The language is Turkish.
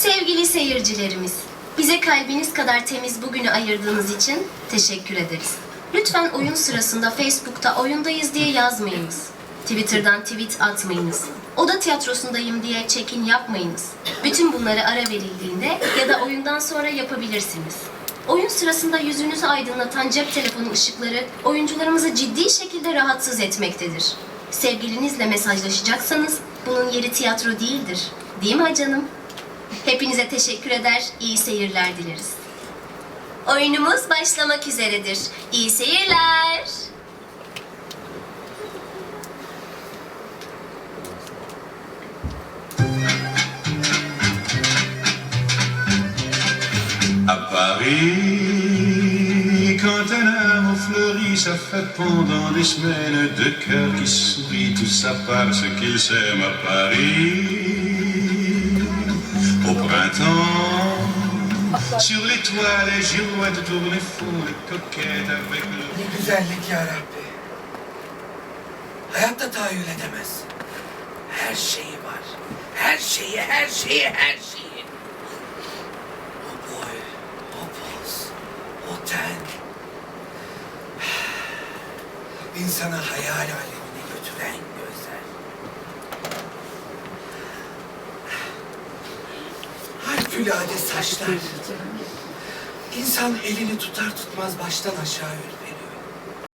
Sevgili seyircilerimiz, bize kalbiniz kadar temiz bugünü ayırdığınız için teşekkür ederiz. Lütfen oyun sırasında Facebook'ta oyundayız diye yazmayınız. Twitter'dan tweet atmayınız. Oda tiyatrosundayım diye check-in yapmayınız. Bütün bunları ara verildiğinde ya da oyundan sonra yapabilirsiniz. Oyun sırasında yüzünüzü aydınlatan cep telefonu ışıkları oyuncularımızı ciddi şekilde rahatsız etmektedir. Sevgilinizle mesajlaşacaksanız bunun yeri tiyatro değildir. Değil mi canım? Hepinize teşekkür eder, iyi seyirler dileriz. Oyunumuz başlamak üzeredir. İyi seyirler. À Paris, quand un amour fleurit, ça fait pendant des semaines deux cœurs qui sourient, tout ça parce qu'ils s'aiment à Paris. Printemps, sur les toits, les girouettes tournent font les coquettes avec le... Ne güzellik ya. Hayatta tahayyül edemez. Her şeyi var. Her şeyi, her şeyi, her şeyi. O boy, o poz, o ten. İnsana hayal alemine götüren Harikulade saçlar. İnsan elini tutar tutmaz baştan aşağı ürperir.